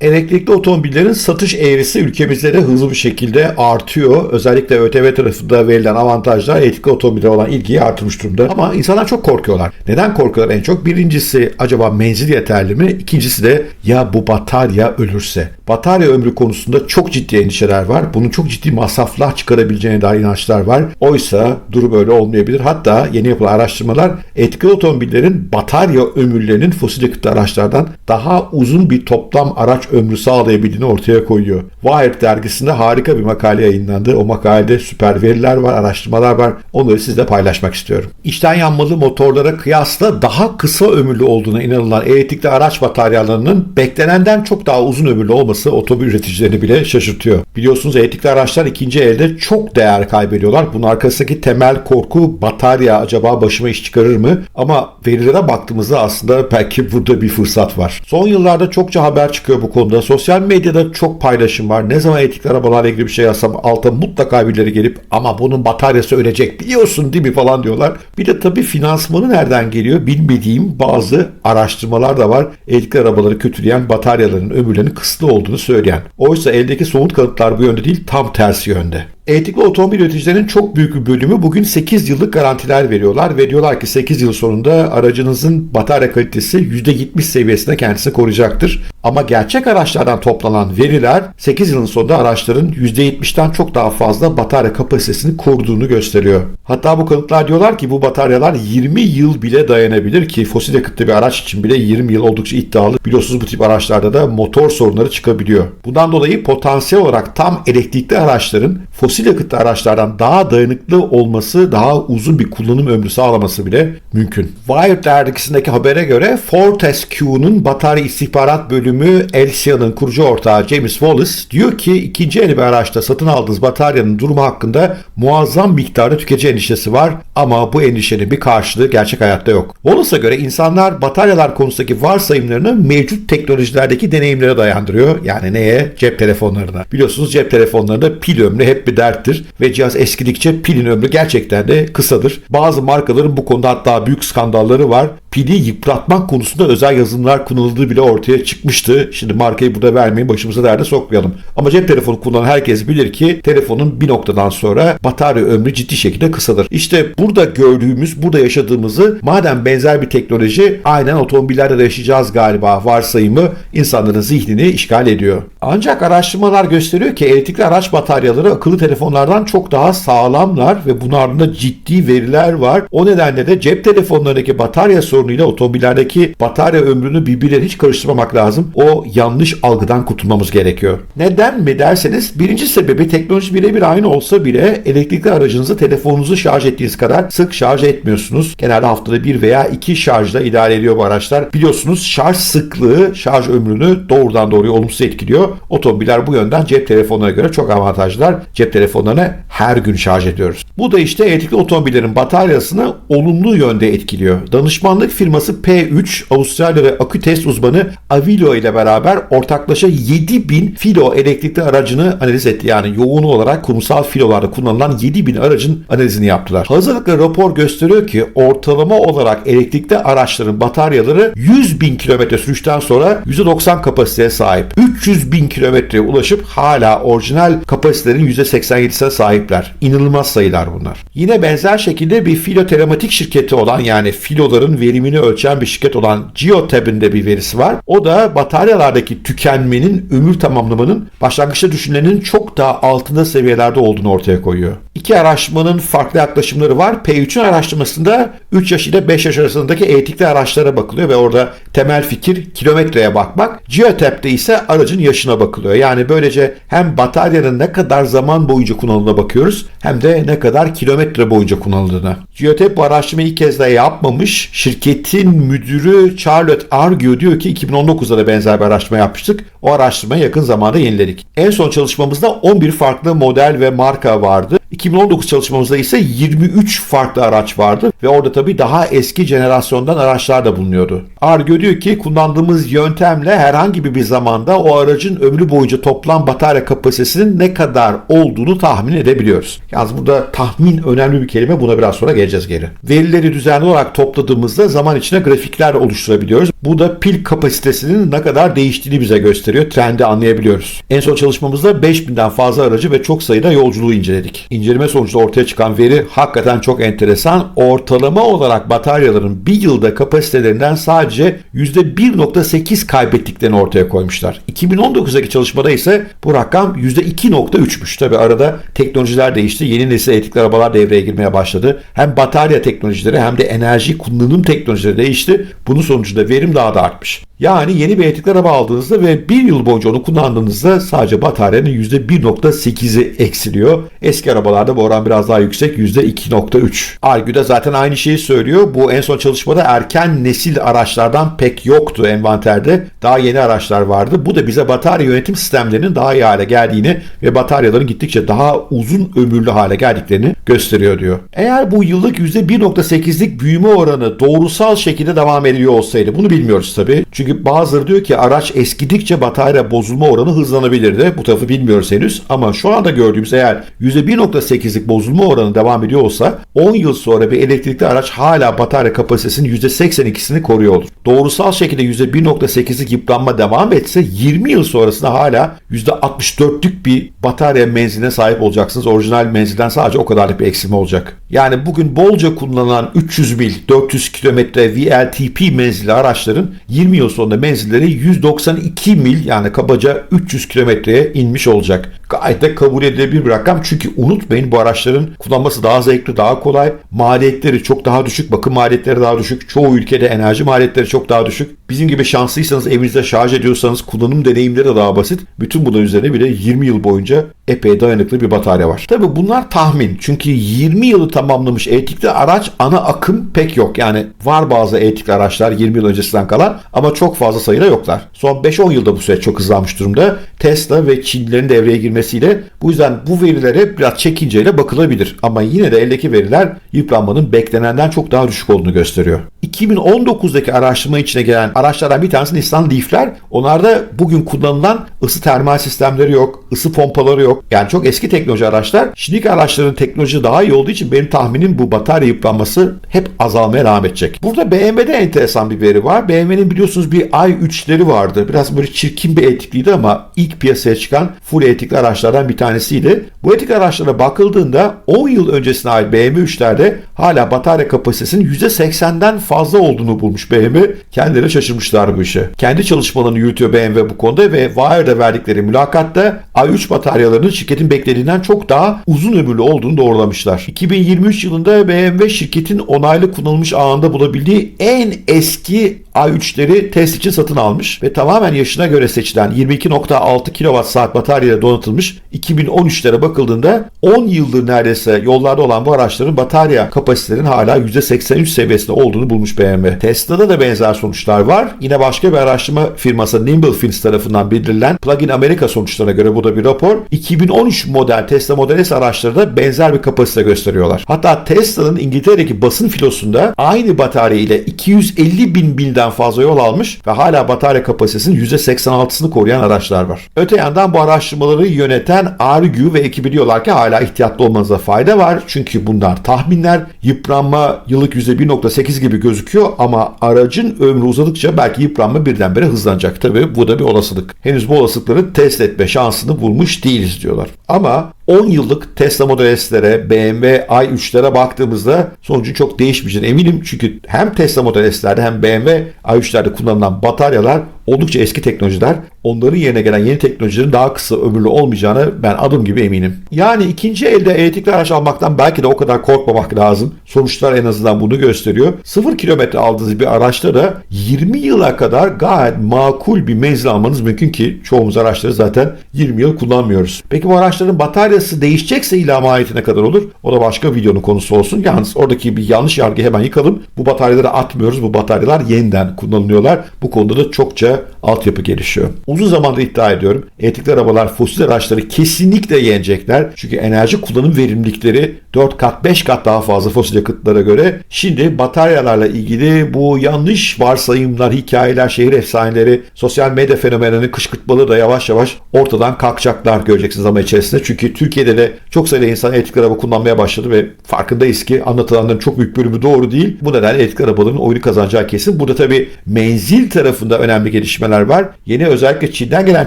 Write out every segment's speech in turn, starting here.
Elektrikli otomobillerin satış eğrisi ülkemizde de hızlı bir şekilde artıyor. Özellikle ÖTV tarafında verilen avantajlar elektrikli otomobile olan ilgiyi artırmış durumda. Ama insanlar çok korkuyorlar. Neden korkuyorlar en çok? Birincisi acaba menzil yeterli mi? İkincisi de ya bu batarya ölürse. Batarya ömrü konusunda çok ciddi endişeler var. Bunun çok ciddi masraflar çıkarabileceğine dair inançlar var. Oysa durum öyle olmayabilir. Hatta yeni yapılan araştırmalar elektrikli otomobillerin batarya ömürlerinin fosil yakıtlı araçlardan daha uzun bir toplam araç ömrü sağlayabildiğini ortaya koyuyor. Wired dergisinde harika bir makale yayınlandı. O makalede süper veriler var, araştırmalar var. Onları sizle paylaşmak istiyorum. İçten yanmalı motorlara kıyasla daha kısa ömürlü olduğuna inanılan elektrikli araç bataryalarının beklenenden çok daha uzun ömürlü olması otomobil üreticilerini bile şaşırtıyor. Biliyorsunuz elektrikli araçlar ikinci elde çok değer kaybediyorlar. Bunun arkasındaki temel korku batarya acaba başıma iş çıkarır mı? Ama verilere baktığımızda aslında belki burada bir fırsat var. Son yıllarda çokça haber çıkıyor bu konuda. Sosyal medyada çok paylaşım var. Ne zaman elektrikli arabalarla ilgili bir şey yazsam alta mutlaka birileri gelip ama bunun bataryası ölecek biliyorsun değil mi falan diyorlar. Bir de tabii finansmanı nereden geliyor bilmediğim bazı araştırmalar da var. Elektrikli arabaları kötüleyen bataryaların ömürlerinin kısıtlı olduğunu söyleyen. Oysa eldeki somut kanıtlar bu yönde değil tam tersi yönde. Elektrikli otomobil üreticilerinin çok büyük bir bölümü bugün 8 yıllık garantiler veriyorlar ve diyorlar ki 8 yıl sonunda aracınızın batarya kalitesi %70 seviyesinde kendisini koruyacaktır. Ama gerçek araçlardan toplanan veriler 8 yılın sonunda araçların %70'den çok daha fazla batarya kapasitesini koruduğunu gösteriyor. Hatta bu kanıtlar diyorlar ki bu bataryalar 20 yıl bile dayanabilir ki fosil yakıtlı bir araç için bile 20 yıl oldukça iddialı. Biliyorsunuz bu tip araçlarda da motor sorunları çıkabiliyor. Bundan dolayı potansiyel olarak tam elektrikli araçların fosil yakıtlı araçlardan daha dayanıklı olması, daha uzun bir kullanım ömrü sağlaması bile mümkün. Wired dergisindeki habere göre Fortescue'nun batarya istihbarat bölümü Elsia'nın kurucu ortağı James Wallace diyor ki ikinci el bir araçta satın aldığınız bataryanın durumu hakkında muazzam miktarda tüketici endişesi var ama bu endişenin bir karşılığı gerçek hayatta yok. Wallace'a göre insanlar bataryalar konusundaki varsayımlarını mevcut teknolojilerdeki deneyimlere dayandırıyor. Yani neye? Cep telefonlarına. Biliyorsunuz cep telefonlarında pil ömrü hep bir derttir ve cihaz eskidikçe pilin ömrü gerçekten de kısadır. Bazı markaların bu konuda hatta büyük skandalları var. Pili yıpratmak konusunda özel yazılımlar kullanıldığı bile ortaya çıkmıştı. Şimdi markayı burada vermeyin başımıza derde sokmayalım. Ama cep telefonu kullanan herkes bilir ki telefonun bir noktadan sonra batarya ömrü ciddi şekilde kısalır. İşte burada gördüğümüz, burada yaşadığımızı madem benzer bir teknoloji aynen otomobillerde de yaşayacağız galiba varsayımı insanların zihnini işgal ediyor. Ancak araştırmalar gösteriyor ki elektrikli araç bataryaları akıllı telefonlardan çok daha sağlamlar ve bunlarda ciddi veriler var. O nedenle de cep telefonlarındaki batarya sorunuyla otomobillerdeki batarya ömrünü birbirine hiç karıştırmamak lazım. O yanlış algıdan kurtulmamız gerekiyor. Neden mi derseniz birinci sebebi teknoloji birebir aynı olsa bile elektrikli aracınızı telefonunuzu şarj ettiğiniz kadar sık şarj etmiyorsunuz. Genelde haftada bir veya iki şarjla idare ediyor bu araçlar. Biliyorsunuz şarj sıklığı şarj ömrünü doğrudan doğruya olumsuz etkiliyor. Otomobiller bu yönden cep telefonlarına göre çok avantajlılar. Cep telefonlarını her gün şarj ediyoruz. Bu da işte elektrikli otomobillerin bataryasını olumlu yönde etkiliyor. Danışmanlık firması P3 Avustralya ve akü test uzmanı Avilo ile beraber ortaklaşa 7000 filo elektrikli aracını analiz etti. Yani yoğun olarak kurumsal filolarda kullanılan 7000 aracın analizini yaptılar. Hazırlıklı rapor gösteriyor ki ortalama olarak elektrikli araçların bataryaları 100 bin kilometre sürüşten sonra %90 kapasiteye sahip. 300 bin kilometreye ulaşıp hala orijinal kapasitelerin %87'sine sahipler. İnanılmaz sayılar bunlar. Yine benzer şekilde bir filo telematik şirketi olan yani filoların verimini ölçen bir şirket olan Geotab'in de bir verisi var. O da bataryalardaki tükenmenin ömür tamamlamanın başlangıçta düşünülenin çok daha altında seviyelerde olduğunu ortaya koyuyor. İki araştırmanın farklı yaklaşımları var. P3'ün araştırmasında 3 yaş ile 5 yaş arasındaki elektrikli araçlara bakılıyor ve orada temel fikir kilometreye bakmak. Geotab'de ise aracın yaşına bakılıyor. Yani böylece hem bataryanın ne kadar zaman boyunca kullanıldığına bakıyoruz hem de ne kadar kilometre boyunca kullanıldığına. Geotab bu araştırmayı ilk kez de yapmamış. Şirketin müdürü Charlotte Argue diyor ki 2019'da da benzer bir araştırma yapmıştık. O araştırmayı yakın zamanda yeniledik. En son çalışmamızda 11 farklı model ve marka vardı. 2019 çalışmamızda ise 23 farklı araç vardı ve orada tabii daha eski jenerasyondan araçlar da bulunuyordu. Argo diyor ki kullandığımız yöntemle herhangi bir zamanda o aracın ömrü boyunca toplam batarya kapasitesinin ne kadar olduğunu tahmin edebiliyoruz. Yalnız burada tahmin önemli bir kelime buna biraz sonra geleceğiz geri. Verileri düzenli olarak topladığımızda zaman içinde grafikler oluşturabiliyoruz. Bu da pil kapasitesinin ne kadar değiştiğini bize gösteriyor. Trendi anlayabiliyoruz. En son çalışmamızda 5000'den fazla aracı ve çok sayıda yolculuğu inceledik. İnceleme sonucunda ortaya çıkan veri hakikaten çok enteresan. Ortalama olarak bataryaların bir yılda kapasitelerinden sadece %1.8 kaybettiklerini ortaya koymuşlar. 2019'daki çalışmada ise bu rakam %2.3'müş. Tabi arada teknolojiler değişti. Yeni nesil elektrikli arabalar devreye girmeye başladı. Hem batarya teknolojileri hem de enerji kullanım teknolojileri değişti. Bunun sonucunda verim daha da artmış. Yani yeni bir elektrikli araba aldığınızda ve bir yıl boyunca onu kullandığınızda sadece bataryanın %1.8'i eksiliyor. Eski arabalarda bu oran biraz daha yüksek %2.3. Argu da zaten aynı şeyi söylüyor. Bu en son çalışmada erken nesil araçlardan pek yoktu envanterde. Daha yeni araçlar vardı. Bu da bize batarya yönetim sistemlerinin daha iyi hale geldiğini ve bataryaların gittikçe daha uzun ömürlü hale geldiklerini gösteriyor diyor. Eğer bu yıllık %1.8'lik büyüme oranı doğrusal şekilde devam ediyor olsaydı bunu bilmiyoruz tabii. Çünkü bazıları diyor ki araç eskidikçe batarya bozulma oranı hızlanabilirdi. Bu tarafı bilmiyoruz henüz ama şu anda gördüğümüz eğer %1.8'lik bozulma oranı devam ediyor olsa 10 yıl sonra bir elektrikli araç hala batarya kapasitesinin %82'sini koruyor olur. Doğrusal şekilde %1.8'lik yıpranma devam etse 20 yıl sonrasında hala %64'lük bir batarya menziline sahip olacaksınız. Orijinal menzilden sadece o kadarlık bir eksilme olacak. Yani bugün bolca kullanılan 300 mil, 400 kilometre VLTP menzilli araçların 20 yıl sonunda menzilleri 192 mil yani kabaca 300 kilometreye inmiş olacak. Gayet de kabul edilebilir bir rakam çünkü unutmayın bu araçların kullanması daha zevkli, daha kolay. Maliyetleri çok daha düşük, bakım maliyetleri daha düşük. Çoğu ülkede enerji maliyetleri çok daha düşük. Bizim gibi şanslıysanız evinizde şarj ediyorsanız kullanım deneyimleri de daha basit. Bütün bunların üzerine bile 20 yıl boyunca epey dayanıklı bir batarya var. Tabi bunlar tahmin. Çünkü 20 yılı tamamlamış elektrikli araç ana akım pek yok. Yani var bazı elektrikli araçlar 20 yıl öncesinden kalan ama çok fazla sayıda yoklar. Son 5-10 yılda bu süreç çok hızlanmış durumda. Tesla ve Çinlilerin devreye girmesiyle bu yüzden bu verilere biraz çekinceyle bakılabilir. Ama yine de eldeki veriler yıpranmanın beklenenden çok daha düşük olduğunu gösteriyor. 2019'daki araştırma içine gelen araçlardan bir tanesi Nissan Leaf'ler. Onlarda bugün kullanılan ısı termal sistemleri yok, ısı pompaları yok. Yani çok eski teknoloji araçlar. Şimdiki araçların teknoloji daha iyi olduğu için benim tahminim bu batarya yıpranması hep azalmaya devam edecek. Burada BMW'de enteresan bir veri var. BMW'nin biliyorsunuz bir i3'leri vardı. Biraz böyle çirkin bir elektrikliydi ama ilk piyasaya çıkan full elektrikli araçlardan bir tanesiydi. Bu elektrikli araçlara bakıldığında 10 yıl öncesine ait BMW 3'lerde hala batarya kapasitesinin %80'den fazla olduğunu bulmuş BMW. Kendileri şaşırmışlar bu işe. Kendi çalışmalarını yürütüyor BMW bu konuda ve Wired'a verdikleri mülakatta i3 bataryalarının şirketin beklediğinden çok daha uzun ömürlü olduğunu doğrulamışlar. 2023 yılında BMW şirketin onaylı kullanılmış ağında bulabildiği en eski A3'leri test için satın almış ve tamamen yaşına göre seçilen 22.6 kWh bataryayla donatılmış 2013'lere bakıldığında 10 yıldır neredeyse yollarda olan bu araçların batarya kapasitelerinin hala %83 seviyesinde olduğunu bulmuş BMW. Tesla'da da benzer sonuçlar var. Yine başka bir araştırma firması Nimble Fins tarafından bildirilen Plug-in America sonuçlarına göre bu da bir rapor. 2013 model Tesla Model S araçları da benzer bir kapasite gösteriyorlar. Hatta Tesla'nın İngiltere'deki basın filosunda aynı batarya ile 250 bin milden fazla yol almış ve hala batarya kapasitesinin %86'sını koruyan araçlar var. Öte yandan bu araştırmaları yöneten Argue ve ekibi diyorlar ki hala ihtiyatlı olmanıza fayda var. Çünkü bunlar tahminler. Yıpranma yıllık %1.8 gibi gözüküyor ama aracın ömrü uzadıkça belki yıpranma birdenbire hızlanacak. Tabii bu da bir olasılık. Henüz bu olasılıkları test etme şansını bulmuş değiliz diyorlar. Ama 10 yıllık Tesla Model S'lere, BMW i3'lere baktığımızda sonucun çok değişmeyeceğine eminim. Çünkü hem Tesla Model S'lerde hem BMW i3'lerde kullanılan bataryalar oldukça eski teknolojiler. Onların yerine gelen yeni teknolojilerin daha kısa ömürlü olmayacağını ben adım gibi eminim. Yani ikinci elde elektrikli araç almaktan belki de o kadar korkmamak lazım. Sonuçlar en azından bunu gösteriyor. 0 kilometre aldığınız bir araçta da 20 yıla kadar gayet makul bir menzil almanız mümkün ki çoğumuz araçları zaten 20 yıl kullanmıyoruz. Peki bu araçların batarya bataryası değişecekse ila maliyetine kadar olur. O da başka videonun konusu olsun. Yalnız oradaki bir yanlış yargıyı hemen yıkalım. Bu bataryaları atmıyoruz. Bu bataryalar yeniden kullanılıyorlar. Bu konuda da çokça altyapı gelişiyor. Uzun zamandır iddia ediyorum. Elektrikli arabalar fosil araçları kesinlikle yenecekler. Çünkü enerji kullanım verimlilikleri 4 kat 5 kat daha fazla fosil yakıtlara göre. Şimdi bataryalarla ilgili bu yanlış varsayımlar, hikayeler, şehir efsaneleri, sosyal medya fenomenlerinin kışkırtmaları da yavaş yavaş ortadan kalkacaklar göreceksiniz ama içerisinde. Çünkü Türkiye'de de çok sayıda insan elektrikli araba kullanmaya başladı ve farkındayız ki anlatılanların çok büyük bölümü doğru değil. Bu nedenle elektrikli arabaların oyunu kazanacağı kesin. Burada tabii menzil tarafında önemli gelişmeler var. Yeni özellikle Çin'den gelen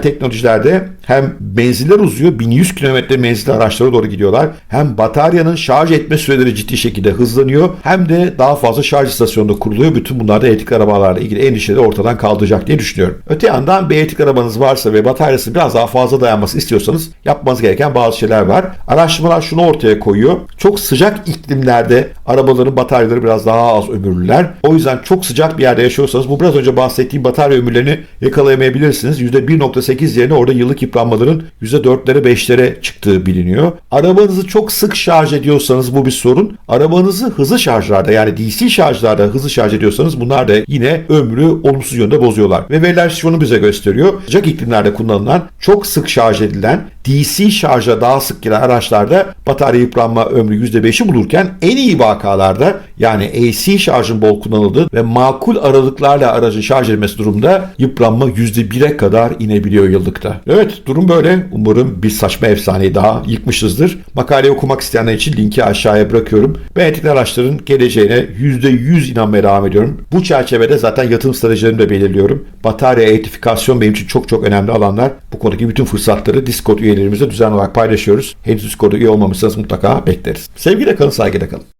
teknolojilerde hem menziller uzuyor, 1100 kilometre menzilli araçlara doğru gidiyorlar. Hem bataryanın şarj etme süreleri ciddi şekilde hızlanıyor. Hem de daha fazla şarj istasyonu kuruluyor. Bütün bunlar da elektrikli arabalarla ilgili endişeleri ortadan kaldıracak diye düşünüyorum. Öte yandan bir elektrikli arabanız varsa ve bataryası biraz daha fazla dayanması istiyorsanız yapmanız gereken bazı şeyler var. Araştırmalar şunu ortaya koyuyor. Çok sıcak iklimlerde arabaların bataryaları biraz daha az ömürlüler. O yüzden çok sıcak bir yerde yaşıyorsanız bu biraz önce bahsettiğim batarya ömürlerini yakalayamayabilirsiniz. %1.8 yerine orada yıllık yıpranmaların %4'lere 5'lere çıktığı biliniyor. Arabanızı çok sık şarj ediyorsanız bu bir sorun. Arabanızı hızlı şarjlarda yani DC şarjlarda hızlı şarj ediyorsanız bunlar da yine ömrü olumsuz yönde bozuyorlar. Ve veriler şunu bize gösteriyor. Sıcak iklimlerde kullanılan çok sık şarj edilen DC şarja daha sık giren araçlarda batarya yıpranma ömrü %5'i bulurken en iyi vakalarda yani AC şarjın bol kullanıldığı ve makul aralıklarla aracın şarj edilmesi durumda yıpranma %1'e kadar inebiliyor yıllıkta. Evet durum böyle. Umarım bir saçma efsaneyi daha yıkmışızdır. Makaleyi okumak isteyenler için linki aşağıya bırakıyorum. Ben elektrikli araçların geleceğine %100 inanmaya devam ediyorum. Bu çerçevede zaten yatırım stratejilerimi de belirliyorum. Batarya elektrifikasyon benim için çok çok önemli alanlar. Bu konudaki bütün fırsatları Discord üyelerimizle düzenli olarak paylaşıyoruz. Henüz Discord'a üye olmamışsanız mutlaka bekleriz. Sevgiyle kalın, saygıyla kalın.